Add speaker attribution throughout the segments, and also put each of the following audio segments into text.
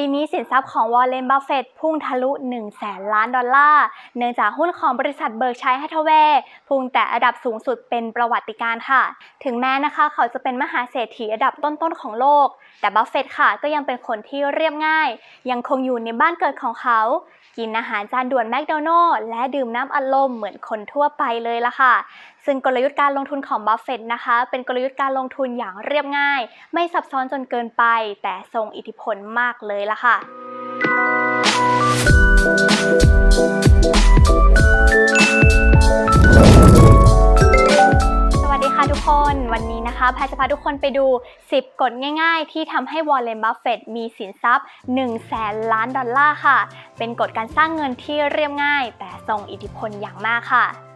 Speaker 1: ปีนี้สินทรัพย์ของวอร์เรนบัฟเฟตพุ่งทะลุ 1 แสนล้านดอลลาร์ เนื่องจากหุ้นของบริษัทเบิร์กชัยฮัทเวย์พุ่งแต่อันดับสูงสุดเป็นประวัติการ์ค่ะ ถึงแม้นะคะเขาจะเป็นมหาเศรษฐีอันดับต้นๆของโลก แต่บัฟเฟตค่ะก็ยังเป็นคนที่เรียบง่าย ยังคงอยู่ในบ้านเกิดของเขา กินอาหารจานด่วนแมคโดนัลล์และดื่มน้ำอัดลมเหมือนคนทั่วไปเลยละค่ะ ซึ่งกลยุทธ์การลงทุนของบัฟเฟตนะคะ เป็นกลยุทธ์การลงทุนอย่างเรียบง่าย ไม่ซับซ้อนจนเกินไป แต่ทรงอิทธิพลมากเลยละค่ะสวัสดีค่ะทุกคนวันนี้นะคะแพทย์จะพาทุกคนไปดู 10 กฎง่ายๆ ที่ทำให้วอร์เรนบัฟเฟตมีสินทรัพย์ 1 แสนล้านดอลลาร์ค่ะ เป็นกฎการสร้างเงินที่เรียบง่าย แต่ทรงอิทธิพลอย่างมากค่ะ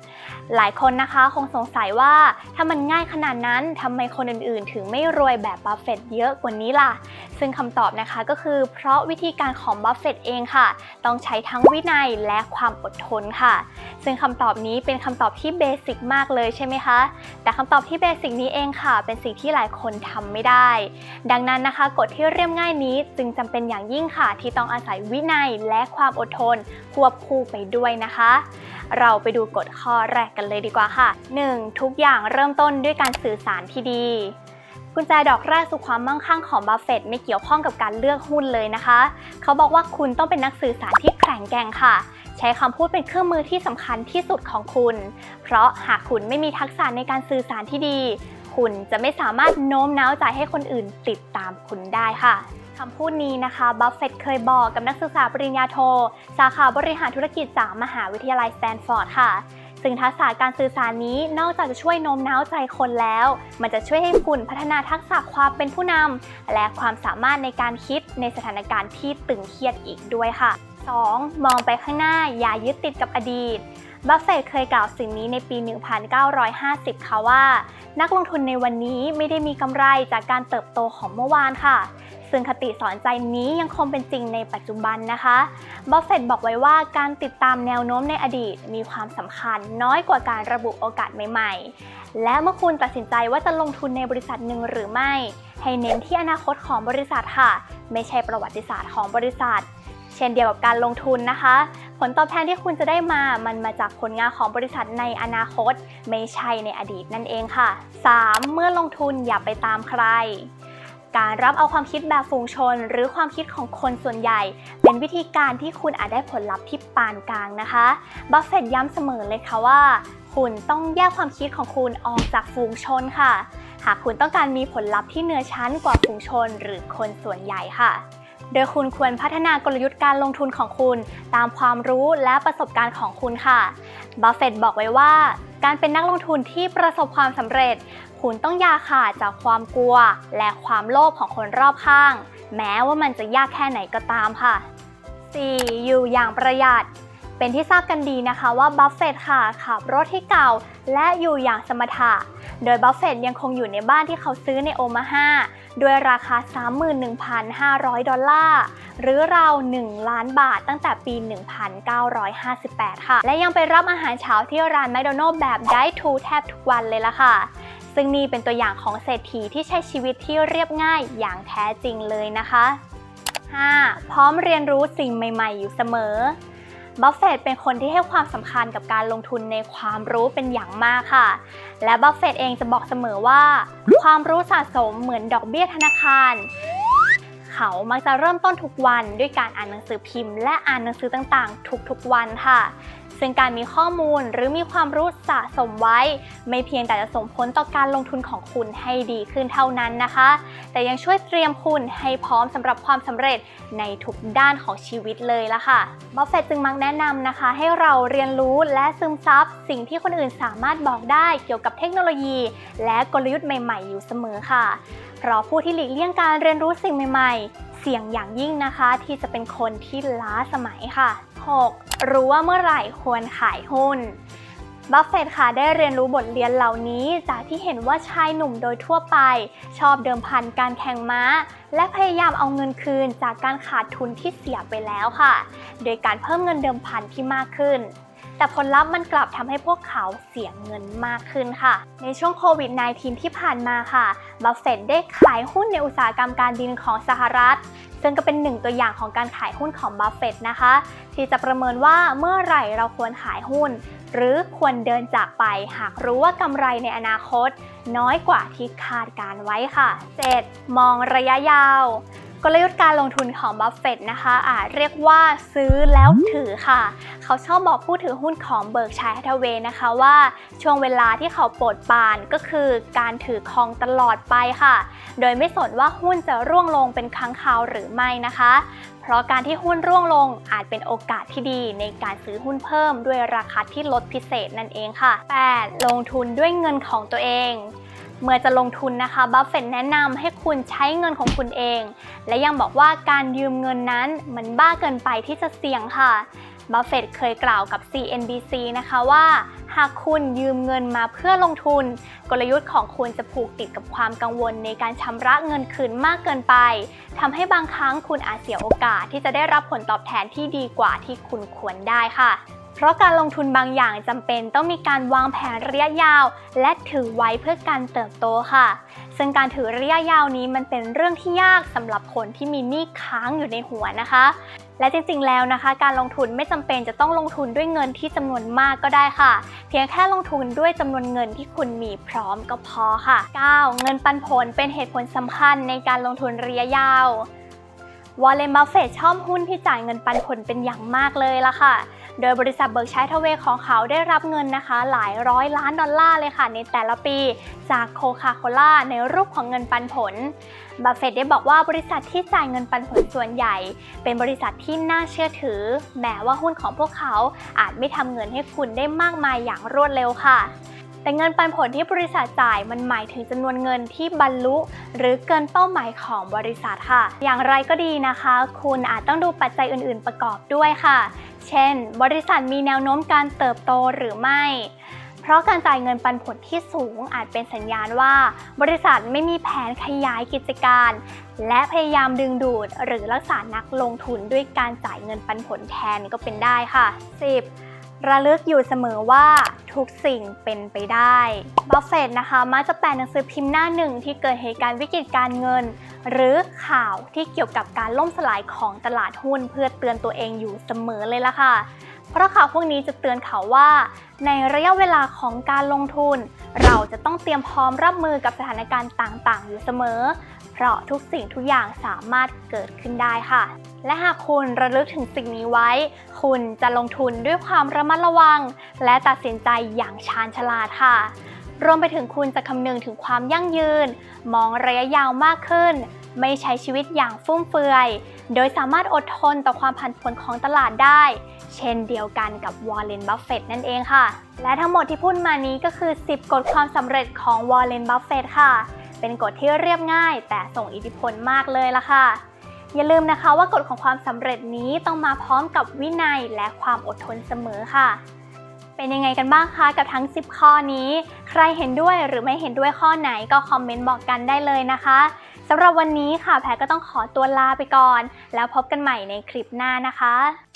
Speaker 1: หลายคนนะคะคงสงสัยว่าถ้ามันง่ายขนาดนั้นทำไมคนอื่นๆ ถึงไม่รวยแบบบัฟเฟตเยอะกว่านี้ล่ะ ซึ่งคำตอบนะคะก็คือเพราะวิธีการของบัฟเฟตเองค่ะ ต้องใช้ทั้งวินัยและความอดทนค่ะ ซึ่งคำตอบนี้เป็นคำตอบที่เบสิกมากเลยใช่ไหมคะ แต่คำตอบที่เบสิกนี้เองค่ะ เป็นสิ่งที่หลายคนทำไม่ได้ ดังนั้นนะคะกฎที่เรียบง่ายนี้จึงจำเป็นอย่างยิ่งค่ะ ที่ต้องอาศัยวินัยและความอดทนควบคู่ไปด้วยนะคะ เราไปดูกฎข้อแรกกันเลยดีกว่าค่ะ 1. ทุกอย่างเริ่มต้นด้วยการสื่อสารที่ดีกุญแจดอกแรกสู่ความมั่งคั่งของบัฟเฟตต์ไม่เกี่ยวข้องกับการเลือกหุ้นเลยนะคะ เขาบอกว่าคุณต้องเป็นนักสื่อสารที่แข็งแกร่งค่ะ ใช้คำพูดเป็นเครื่องมือที่สำคัญที่สุดของคุณ เพราะหากคุณไม่มีทักษะในการสื่อสารที่ดี คุณจะไม่สามารถโน้มน้าวใจให้คนอื่นติดตามคุณได้ค่ะคำพูดนี้นะคะบัฟเฟตต์เคยบอกกับนักศึกษาปริญญาโท สาขาบริหารธุรกิจจากมหาวิทยาลัยสแตนฟอร์ดค่ะ ซึ่งทักษะการสื่อสารนี้นอกจากจะช่วยโน้มน้าวใจคนแล้ว มันจะช่วยให้คุณพัฒนาทักษะความเป็นผู้นำและความสามารถในการคิดในสถานการณ์ที่ตึงเครียดอีกด้วยค่ะ 2. มองไปข้างหน้าอย่ายึดติดกับอดีตบัฟเฟตเคยกล่าวสิ่งนี้ในปี 1950 ค่ะว่า นักลงทุนในวันนี้ไม่ได้มีกำไรจากการเติบโตของเมื่อวานค่ะ ซึ่งคติสอนใจนี้ยังคงเป็นจริงในปัจจุบันนะคะบัฟเฟตต์บอกไว้ว่าการติดตามแนวโน้มในอดีตมีความสำคัญน้อยกว่าการระบุโอกาสใหม่ ๆ และเมื่อคุณตัดสินใจว่าจะลงทุนในบริษัทหนึ่งหรือไม่ ให้เน้นที่อนาคตของบริษัทค่ะ ไม่ใช่ประวัติศาสตร์ของบริษัท เช่นเดียวกับการลงทุนนะคะ ผลตอบแทนที่คุณจะได้มา มันมาจากผลงานของบริษัทในอนาคต ไม่ใช่ในอดีตนั่นเองค่ะ 3. เมื่อลงทุนอย่าไปตามใคร การรับเอาความคิดแบบฝูงชน หรือความคิดของคนส่วนใหญ่ เป็นวิธีการที่คุณอาจได้ผลลัพธ์ที่ปานกลางนะคะ บัฟเฟตต์ย้ำเสมอเลยค่ะว่า คุณต้องแยกความคิดของคุณออกจากฝูงชนค่ะ หากคุณต้องการมีผลลัพธ์ที่เหนือชั้นกว่าฝูงชน หรือคนส่วนใหญ่ค่ะ โดยคุณควรพัฒนากลยุทธ์การลงทุนของคุณ ตามความรู้และประสบการณ์ของคุณค่ะบัฟเฟตต์บอกไว้ว่า การเป็นนักลงทุนที่ประสบความสำเร็จ คุณต้องอยาขาดจากความกลัว และความโลภของคนรอบข้าง แม้ว่ามันจะยากแค่ไหนก็ตามค่ะ 4. อยู่อย่างประหยัด เป็นที่ทราบกันดีนะคะว่าบัฟเฟต์ค่ะขับรถที่เก่าและอยู่อย่างสมถะ โดยบัฟเฟต์ยังคงอยู่ในบ้านที่เขาซื้อในโอมาฮาด้วยราคา 31,500 ดอลลาร์ หรือราว 1 ล้านบาทตั้งแต่ปี 1958 ค่ะ และยังไปรับอาหารเช้าที่ร้านแมคโดนัลล์แบบได้ทูแทบทุกวันเลยละค่ะซึ่งนี่เป็นตัวอย่างของเศรษฐีที่ใช้ชีวิตที่เรียบง่ายอย่างแท้จริงเลยนะคะ 5. พร้อมเรียนรู้สิ่งใหม่ ๆ อยู่เสมอ บัฟเฟตเป็นคนที่ให้ความสำคัญกับการลงทุนในความรู้เป็นอย่างมากค่ะ และบัฟเฟตเองจะบอกเสมอว่า ความรู้สะสมเหมือนดอกเบี้ยธนาคาร เขามักจะเริ่มต้นทุกวันด้วยการอ่านหนังสือพิมพ์ และอ่านหนังสือต่างๆ ทุกๆวันค่ะ ซึ่งการมีข้อมูลหรือมีความรู้สะสมไว้ ไม่เพียงแต่จะส่งผลต่อการลงทุนของคุณให้ดีขึ้นเท่านั้นนะคะ แต่ยังช่วยเตรียมคุณให้พร้อมสำหรับความสำเร็จในทุกด้านของชีวิตเลยละค่ะบัฟเฟตจึงมักแนะนำนะคะ ให้เราเรียนรู้และซึมซับสิ่งที่คนอื่นสามารถบอกได้เกี่ยวกับเทคโนโลยี และกลยุทธ์ใหม่ ๆ อยู่เสมอค่ะ เพราะผู้ที่หลีกเลี่ยงการเรียนรู้สิ่งใหม่ ๆ เสี่ยงอย่างยิ่งนะคะ ที่จะเป็นคนที่ล้าสมัยค่ะ 6. รู้ว่าเมื่อไหร่ควรขายหุ้นบัฟเฟตต์ค่ะได้เรียนรู้บทเรียนเหล่านี้จากที่เห็นว่าชายหนุ่มโดยทั่วไป ชอบเดิมพันการแข่งม้า และพยายามเอาเงินคืนจากการขาดทุนที่เสียไปแล้วค่ะ โดยการเพิ่มเงินเดิมพันที่มากขึ้น แต่ผลลัพธ์มันกลับทำให้พวกเขาเสียเงินมากขึ้นค่ะ ในช่วงโควิด -19 ที่ผ่านมาค่ะบัฟเฟตต์ได้ขายหุ้นในอุตสาหกรรมการบินของสหรัฐ ซึ่งก็เป็นหนึ่งตัวอย่างของการขายหุ้นของบัฟเฟตนะคะ ที่จะประเมินว่าเมื่อไหร่เราควรขายหุ้น หรือควรเดินจากไปหากรู้ว่ากำไรในอนาคต น้อยกว่าที่คาดการไว้ค่ะ 7. มองระยะยาว กลยุทธ์การลงทุนของบัฟเฟตนะคะอาจเรียกว่าซื้อแล้วถือค่ะ เขาชอบบอกผู้ถือหุ้นของเบิร์กชัยฮัตเวย์นะคะว่าช่วงเวลาที่เขาโปรดปานก็คือการถือครองตลอดไปค่ะ โดยไม่สนว่าหุ้นจะร่วงลงเป็นครั้งคราวหรือไม่นะคะ เพราะการที่หุ้นร่วงลงอาจเป็นโอกาสที่ดีในการซื้อหุ้นเพิ่มด้วยราคาที่ลดพิเศษนั่นเองค่ะ 8. ลงทุนด้วยเงินของตัวเอง เมื่อจะลงทุนนะคะบัฟเฟตแนะนำให้คุณใช้เงินของคุณเอง และยังบอกว่าการยืมเงินนั้นมันบ้าเกินไปที่จะเสี่ยงค่ะบัฟเฟตเคยกล่าวกับ CNBC นะคะว่า หากคุณยืมเงินมาเพื่อลงทุน กลยุทธ์ของคุณจะผูกติดกับความกังวลในการชำระเงินคืนมากเกินไปทำให้บางครั้งคุณอาจเสียโอกาสที่จะได้รับผลตอบแทนที่ดีกว่าที่คุณควรได้ค่ะ ราะการลงทุนบางอย่างจำเป็นต้องมีการวางแผนระยะยาว และถือไว้เพื่อการเติบโตค่ะ ซึ่งการถือระยะยาวนี้มันเป็นเรื่องที่ยากสำหรับคนที่มีหนี้ค้างอยู่ในหัวนะคะ และจริงๆแล้วนะคะ การลงทุนไม่จำเป็นจะต้องลงทุนด้วยเงินที่จำนวนมากก็ได้ค่ะ เพียงแค่ลงทุนด้วยจำนวนเงินที่คุณมีพร้อมก็พอค่ะ 9. เงินปันผลเป็นเหตุผลสำคัญในการลงทุนระยะยาววอลเลนบัฟเฟตชอบหุ้นที่จ่ายเงินปันผลเป็นอย่างมากเลยละค่ะ โดยบริษัทเบิร์กชัยทเวของเขาได้รับเงินนะคะ หลายร้อยล้านดอลลาร์เลยค่ะ ในแต่ละปีจากโคคาโคล่าในรูปของเงินปันผลบัฟเฟตได้บอกว่าบริษัทที่จ่ายเงินปันผลส่วนใหญ่ เป็นบริษัทที่น่าเชื่อถือ แม้ว่าหุ้นของพวกเขาอาจไม่ทำเงินให้คุณได้มากมายอย่างรวดเร็วค่ะ แต่เงินปันผลที่บริษัทจ่ายมันหมายถึงจำนวนเงินที่บรรลุ หรือเกินเป้าหมายของบริษัทค่ะ อย่างไรก็ดีนะคะ คุณอาจต้องดูปัจจัยอื่น ๆ ประกอบด้วยค่ะ เช่น บริษัทมีแนวโน้มการเติบโตหรือไม่ เพราะการจ่ายเงินปันผลที่สูงอาจเป็นสัญญาณว่า บริษัทไม่มีแผนขยายกิจการ และพยายามดึงดูด หรือรักษานักลงทุนด้วยการจ่ายเงินปันผลแทนก็เป็นได้ค่ะ 10. ระลึกอยู่เสมอว่าทุกสิ่งเป็นไปได้บัฟเฟตนะคะมักจะแปลหนังสือพิมพ์หน้าหนึ่งที่เกิดเหตุการณ์วิกฤตการเงิน หรือข่าวที่เกี่ยวกับการล่มสลายของตลาดหุ้นเพื่อเตือนตัวเองอยู่เสมอเลยล่ะค่ะ เพราะข่าวพวกนี้จะเตือนเขาว่า ในระยะเวลาของการลงทุน เราจะต้องเตรียมพร้อมรับมือกับสถานการณ์ต่างๆ อยู่เสมอ ราะทุกสิ่งทุกอย่างสามารถเกิดขึ้นได้ค่ะ และหากคุณระลึกถึงสิ่งนี้ไว้ คุณจะลงทุนด้วยความระมัดระวัง และตัดสินใจอย่างชาญฉลาดค่ะ รวมไปถึงคุณจะคำนึงถึงความยั่งยืน มองระยะยาวมากขึ้น ไม่ใช้ชีวิตอย่างฟุ่มเฟือย โดยสามารถอดทนต่อความผันผวนของตลาดได้ เช่นเดียวกันกับวอร์เรน บัฟเฟตนั่นเองค่ะ และทั้งหมดที่พูดมานี้ก็คือ 10 กฎความสำเร็จของวอร์เรน บัฟเฟตค่ะ เป็นกฎที่เรียบง่าย แต่ส่งอิทธิพลมากเลยล่ะค่ะ อย่าลืมนะคะว่ากฎของความสำเร็จนี้ต้องมาพร้อมกับวินัยและความอดทนเสมอค่ะ เป็นยังไงกันบ้างคะกับทั้ง 10 ข้อนี้ ใครเห็นด้วยหรือไม่เห็นด้วยข้อไหนก็คอมเมนต์บอกกันได้เลยนะคะสำหรับวันนี้ค่ะแพรก็ต้องขอตัวลาไปก่อน แล้วพบกันใหม่ในคลิปหน้านะคะ